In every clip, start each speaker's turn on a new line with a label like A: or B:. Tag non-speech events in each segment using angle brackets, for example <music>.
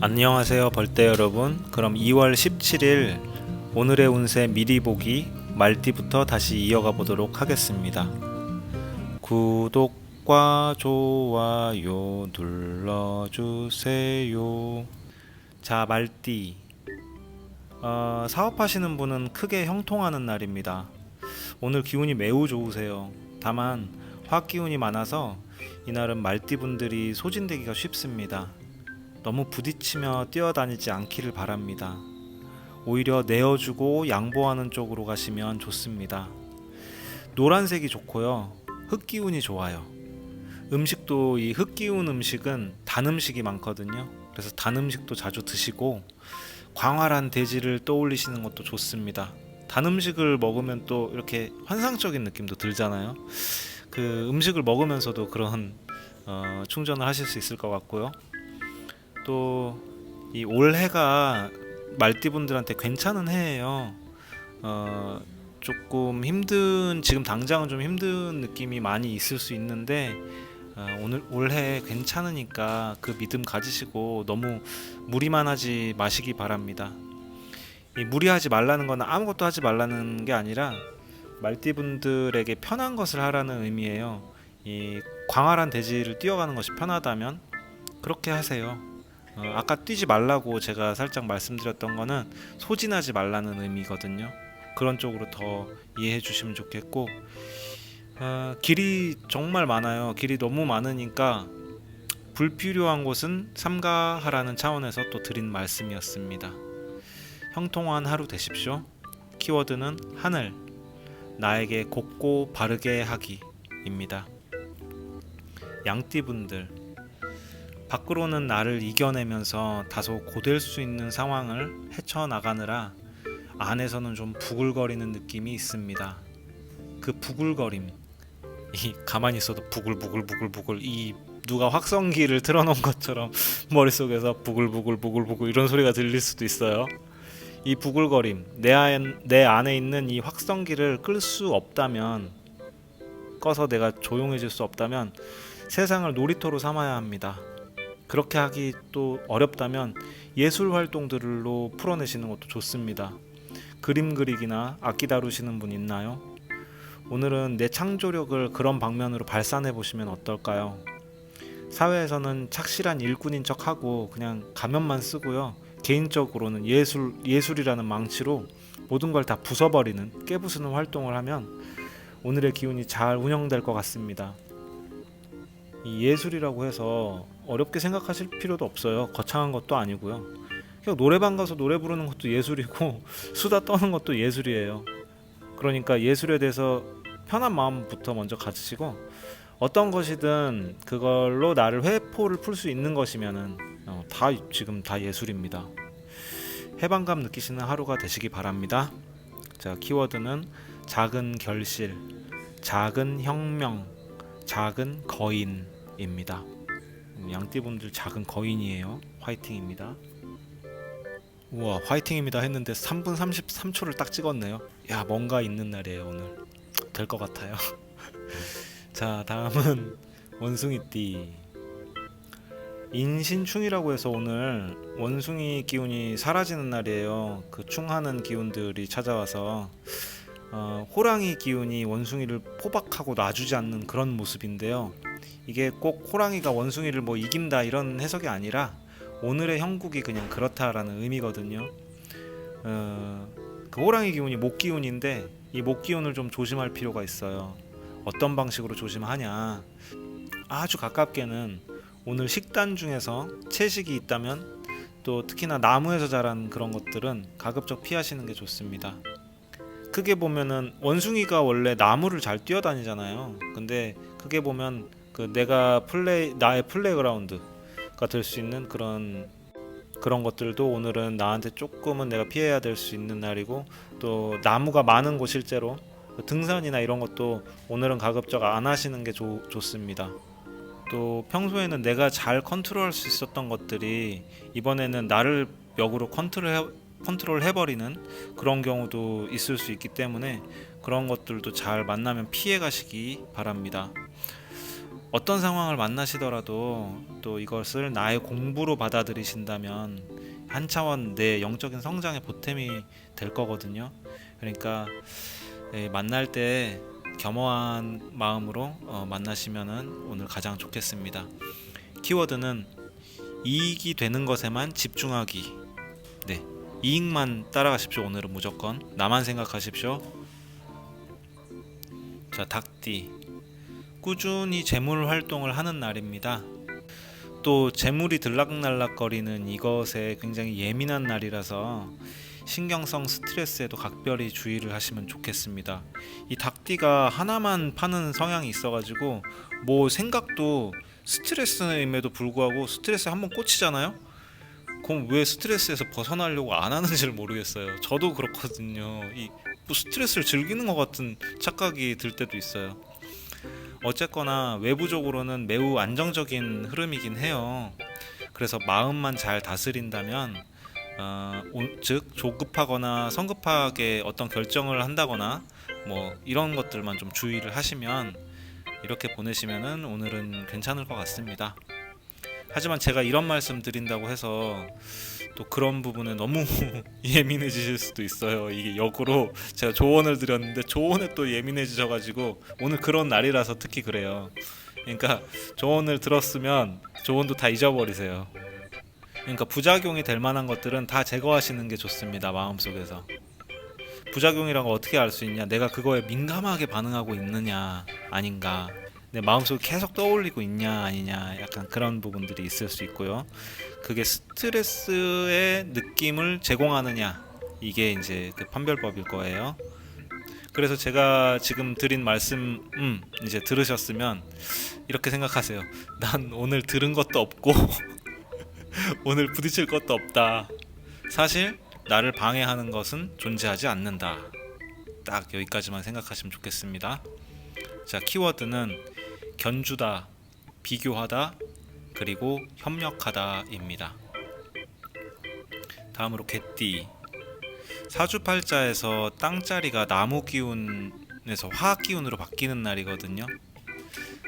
A: 안녕하세요 벌떼 여러분. 그럼 2월 17일 오늘의 운세 미리 보기 말띠부터 다시 이어가 보도록 하겠습니다. 구독과 좋아요 눌러주세요. 자 말띠. 어, 사업하시는 분은 크게 형통하는 날입니다. 오늘 기운이 매우 좋으세요. 다만 화기운이 많아서 이날은 말띠분들이 소진되기가 쉽습니다 너무 부딪히며 뛰어다니지 않기를 바랍니다. 오히려 내어주고 양보하는 쪽으로 가시면 좋습니다. 노란색이 좋고요. 흙기운이 좋아요. 음식도 이 흙기운 음식은 단 음식이 많거든요. 그래서 단 음식도 자주 드시고 광활한 대지를 떠올리시는 것도 좋습니다. 단 음식을 먹으면 또 이렇게 환상적인 느낌도 들잖아요. 그 음식을 먹으면서도 그런 어, 충전을 하실 수 있을 것 같고요. 또 이 올해가 말띠분들한테 괜찮은 해예요. 어, 조금 힘든 지금 당장은 좀 힘든 느낌이 많이 있을 수 있는데 어, 오늘 올해 괜찮으니까 그 믿음 가지시고 너무 무리만 하지 마시기 바랍니다. 이 무리하지 말라는 건 아무것도 하지 말라는 게 아니라 말띠분들에게 편한 것을 하라는 의미예요. 이 광활한 대지를 뛰어가는 것이 편하다면 그렇게 하세요. 어, 아까 뛰지 말라고 제가 살짝 말씀드렸던 거는 소진하지 말라는 의미거든요. 그런 쪽으로 더 이해해 주시면 좋겠고 어, 길이 정말 많아요. 길이 너무 많으니까 불필요한 곳은 삼가하라는 차원에서 또 드린 말씀이었습니다. 형통한 하루 되십시오. 키워드는 하늘, 나에게 곱고 바르게 하기입니다. 양띠분들 밖으로는 나를 이겨내면서 다소 고될 수 있는 상황을 헤쳐나가느라 안에서는 좀 부글거리는 느낌이 있습니다. 그 부글거림, 이 가만히 있어도 부글부글부글부글 이 누가 확성기를 틀어놓은 것처럼 <laughs> 머릿속에서 부글부글부글부글 이런 소리가 들릴 수도 있어요. 이 부글거림, 내, 안, 내 안에 있는 이 확성기를 끌 수 없다면 꺼서 내가 조용해질 수 없다면 세상을 놀이터로 삼아야 합니다. 그렇게 하기 또 어렵다면 예술 활동들로 풀어내시는 것도 좋습니다. 그림 그리기나 악기 다루시는 분 있나요? 오늘은 내 창조력을 그런 방면으로 발산해 보시면 어떨까요? 사회에서는 착실한 일꾼인 척하고 그냥 가면만 쓰고요. 개인적으로는 예술 예술이라는 망치로 모든 걸 다 부숴버리는 깨부수는 활동을 하면 오늘의 기운이 잘 운영될 것 같습니다. 이 예술이라고 해서 어렵게 생각하실 필요도 없어요. 거창한 것도 아니고요. 그냥 노래방 가서 노래 부르는 것도 예술이고 <laughs> 수다 떠는 것도 예술이에요. 그러니까 예술에 대해서 편한 마음부터 먼저 가지시고 어떤 것이든 그걸로 나를 회포를 풀 수 있는 것이면은 어, 다 지금 다 예술입니다. 해방감 느끼시는 하루가 되시기 바랍니다. 자 키워드는 작은 결실, 작은 혁명, 작은 거인입니다. 양띠분들 작은 거인이에요. 화이팅입니다. 우와 화이팅입니다 했는데 3분 33초를 딱 찍었네요. 야 뭔가 있는 날이에요 오늘. 될 것 같아요. <laughs> 자 다음은 원숭이띠. 인신충이라고 해서 오늘 원숭이 기운이 사라지는 날이에요. 그 충하는 기운들이 찾아와서 어, 호랑이 기운이 원숭이를 포박하고 놔주지 않는 그런 모습인데요. 이게 꼭 호랑이가 원숭이를 뭐 이긴다 이런 해석이 아니라 오늘의 형국이 그냥 그렇다라는 의미거든요. 어, 그 호랑이 기운이 목 기운인데 이 목 기운을 좀 조심할 필요가 있어요. 어떤 방식으로 조심하냐? 아주 가깝게는 오늘 식단 중에서 채식이 있다면 또 특히나 나무에서 자란 그런 것들은 가급적 피하시는 게 좋습니다. 크게 보면은 원숭이가 원래 나무를 잘 뛰어다니잖아요. 근데 크게 보면 그 내가 플레이 나의 플레이그라운드가 될 수 있는 그런 그런 것들도 오늘은 나한테 조금은 내가 피해야 될 수 있는 날이고 또 나무가 많은 곳 실제로 그 등산이나 이런 것도 오늘은 가급적 안 하시는 게 좋, 좋습니다. 또 평소에는 내가 잘 컨트롤할 수 있었던 것들이 이번에는 나를 역으로 컨트롤 해, 컨트롤 해버리는 그런 경우도 있을 수 있기 때문에 그런 것들도 잘 만나면 피해 가시기 바랍니다. 어떤 상황을 만나시더라도 또 이것을 나의 공부로 받아들이신다면 한 차원 내 영적인 성장의 보탬이 될 거거든요. 그러니까 예, 만날 때 겸허한 마음으로 어, 만나시면은 오늘 가장 좋겠습니다. 키워드는 이익이 되는 것에만 집중하기. 네, 이익만 따라가십시오. 오늘은 무조건 나만 생각하십시오. 자, 닭띠. 꾸준히 재물 활동을 하는 날입니다. 또 재물이 들락날락거리는 이것에 굉장히 예민한 날이라서 신경성 스트레스에도 각별히 주의를 하시면 좋겠습니다. 이 닭띠가 하나만 파는 성향이 있어가지고 뭐 생각도 스트레스임에도 불구하고 스트레스 한번 꽂히잖아요. 그럼 왜 스트레스에서 벗어나려고 안 하는지를 모르겠어요. 저도 그렇거든요. 이 뭐 스트레스를 즐기는 것 같은 착각이 들 때도 있어요. 어쨌거나 외부적으로는 매우 안정적인 흐름이긴 해요. 그래서 마음만 잘 다스린다면 어, 오- 즉 조급하거나 성급하게 어떤 결정을 한다거나 뭐 이런 것들만 좀 주의를 하시면 이렇게 보내시면은 오늘은 괜찮을 것 같습니다. 하지만 제가 이런 말씀 드린다고 해서 또 그런 부분에 너무 <laughs> 예민해지실 수도 있어요. 이게 역으로 제가 조언을 드렸는데 조언에 또 예민해지셔가지고 오늘 그런 날이라서 특히 그래요. 그러니까 조언을 들었으면 조언도 다 잊어버리세요. 그러니까 부작용이 될 만한 것들은 다 제거하시는 게 좋습니다. 마음속에서. 부작용이란 거 어떻게 알 수 있냐? 내가 그거에 민감하게 반응하고 있느냐 아닌가? 내 마음속에 계속 떠올리고 있냐 아니냐 약간 그런 부분들이 있을 수 있고요. 그게 스트레스의 느낌을 제공하느냐 이게 이제 그 판별법일 거예요. 그래서 제가 지금 드린 말씀 음 이제 들으셨으면 이렇게 생각하세요. 난 오늘 들은 것도 없고 <laughs> 오늘 부딪힐 것도 없다. 사실 나를 방해하는 것은 존재하지 않는다. 딱 여기까지만 생각하시면 좋겠습니다. 자, 키워드는 견주다, 비교하다, 그리고 협력하다입니다. 다음으로 개띠. 사주팔자에서 땅자리가 나무 기운에서 화학 기운으로 바뀌는 날이거든요.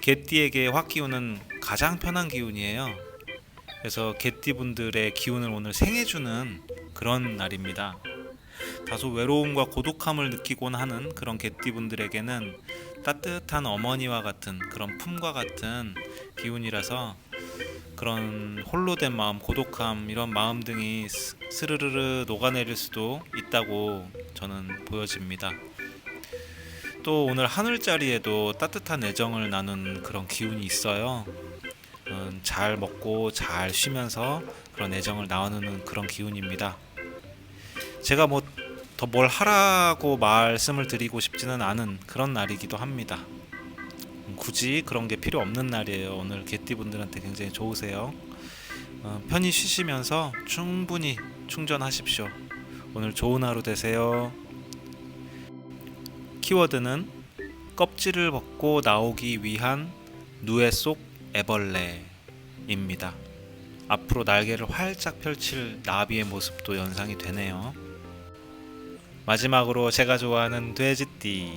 A: 개띠에게 화학 기운은 가장 편한 기운이에요. 그래서 개띠 분들의 기운을 오늘 생해주는 그런 날입니다. 다소 외로움과 고독함을 느끼곤 하는 그런 개띠 분들에게는 따뜻한 어머니와 같은 그런 품과 같은 기운이라서 그런 홀로 된 마음, 고독함 이런 마음 등이 스- 스르르르 녹아내릴 수도 있다고 저는 보여집니다. 또 오늘 하늘자리에도 따뜻한 애정을 나눈 그런 기운이 있어요. 음, 잘 먹고 잘 쉬면서 그런 애정을 나누는 그런 기운입니다. 제가 뭐 더 뭘 하라고 말씀을 드리고 싶지는 않은 그런 날이기도 합니다. 음, 굳이 그런 게 필요 없는 날이에요. 오늘 개띠 분들한테 굉장히 좋으세요. 어, 편히 쉬시면서 충분히 충전하십시오. 오늘 좋은 하루 되세요. 키워드는 껍질을 벗고 나오기 위한 누에 속 애벌레입니다. 앞으로 날개를 활짝 펼칠 나비의 모습도 연상이 되네요. 마지막으로 제가 좋아하는 돼지띠.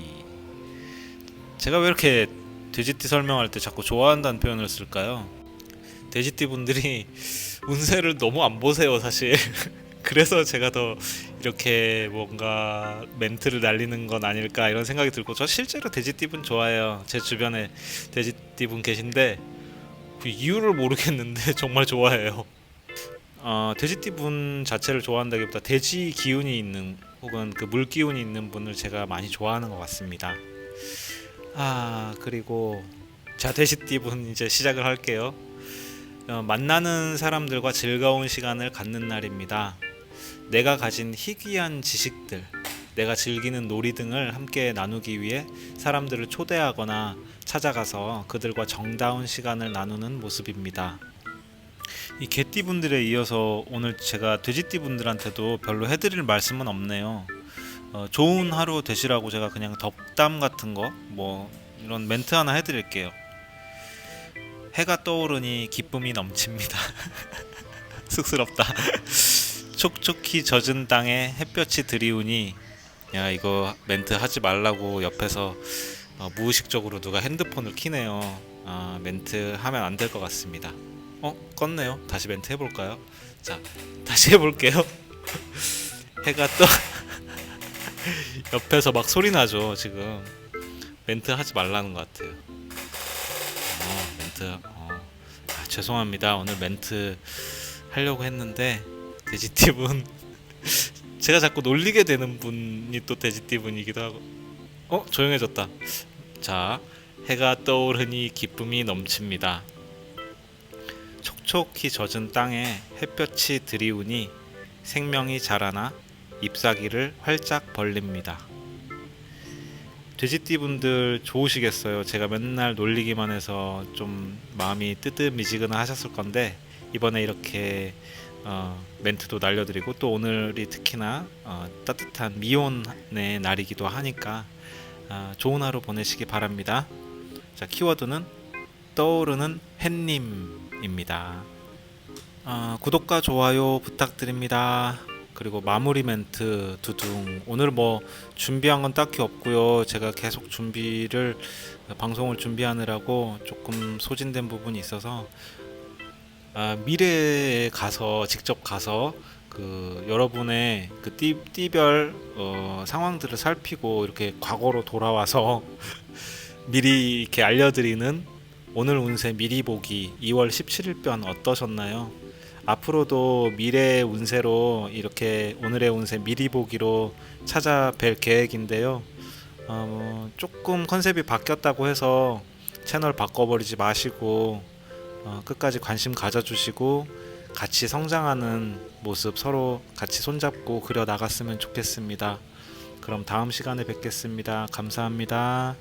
A: 제가 왜 이렇게 돼지띠 설명할 때 자꾸 좋아한다는 표현을 쓸까요? 돼지띠 분들이 <laughs> 운세를 너무 안 보세요, 사실. <laughs> 그래서 제가 더 이렇게 뭔가 멘트를 날리는 건 아닐까 이런 생각이 들고 저 실제로 돼지띠 분 좋아해요. 제 주변에 돼지띠 분 계신데 그 이유를 모르겠는데 <laughs> 정말 좋아해요. 어, 돼지띠 분 자체를 좋아한다기보다 돼지 기운이 있는 혹은 그 물 기운이 있는 분을 제가 많이 좋아하는 것 같습니다. 아 그리고 자 돼지띠 분 이제 시작을 할게요. 어, 만나는 사람들과 즐거운 시간을 갖는 날입니다. 내가 가진 희귀한 지식들, 내가 즐기는 놀이 등을 함께 나누기 위해 사람들을 초대하거나 찾아가서 그들과 정다운 시간을 나누는 모습입니다. 이 개띠 분들에 이어서 오늘 제가 돼지띠 분들한테도 별로 해드릴 말씀은 없네요. 어, 좋은 하루 되시라고 제가 그냥 덕담 같은 거 뭐 이런 멘트 하나 해드릴게요. 해가 떠오르니 기쁨이 넘칩니다. <laughs> 쑥스럽다. <laughs> 촉촉히 젖은 땅에 햇볕이 드리우니 야 이거 멘트 하지 말라고 옆에서 어, 무의식적으로 누가 핸드폰을 키네요. 어, 멘트 하면 안 될 것 같습니다. 어 껐네요. 다시 멘트 해볼까요? 자 다시 해볼게요. <laughs> 해가 또 <laughs> 옆에서 막 소리 나죠 지금 멘트 하지 말라는 것 같아요. 어, 멘트 어, 아, 죄송합니다. 오늘 멘트 하려고 했는데 돼지띠분 <laughs> 제가 자꾸 놀리게 되는 분이 또 돼지띠분이기도 하고 어 조용해졌다. 자 해가 떠오르니 기쁨이 넘칩니다. 촉촉히 젖은 땅에 햇볕이 들이우니 생명이 자라나 잎사귀를 활짝 벌립니다. 돼지띠분들 좋으시겠어요. 제가 맨날 놀리기만 해서 좀 마음이 뜨뜻미지근하 하셨을 건데 이번에 이렇게 어, 멘트도 날려드리고 또 오늘이 특히나 어, 따뜻한 미온의 날이기도 하니까 아, 좋은 하루 보내시기 바랍니다. 자 키워드는 떠오르는 햇님입니다. 아, 구독과 좋아요 부탁드립니다. 그리고 마무리 멘트 두둥. 오늘 뭐 준비한 건 딱히 없고요. 제가 계속 준비를 방송을 준비하느라고 조금 소진된 부분이 있어서 아, 미래에 가서 직접 가서 그 여러분의 그 띠, 띠별 어, 상황들을 살피고 이렇게 과거로 돌아와서 <laughs> 미리 이렇게 알려드리는 오늘 운세 미리 보기 2월 17일 편 어떠셨나요? 앞으로도 미래의 운세로 이렇게 오늘의 운세 미리 보기로 찾아뵐 계획인데요. 어, 뭐 조금 컨셉이 바뀌었다고 해서 채널 바꿔버리지 마시고 어, 끝까지 관심 가져주시고 같이 성장하는 모습 서로 같이 손잡고 그려 나갔으면 좋겠습니다. 그럼 다음 시간에 뵙겠습니다. 감사합니다.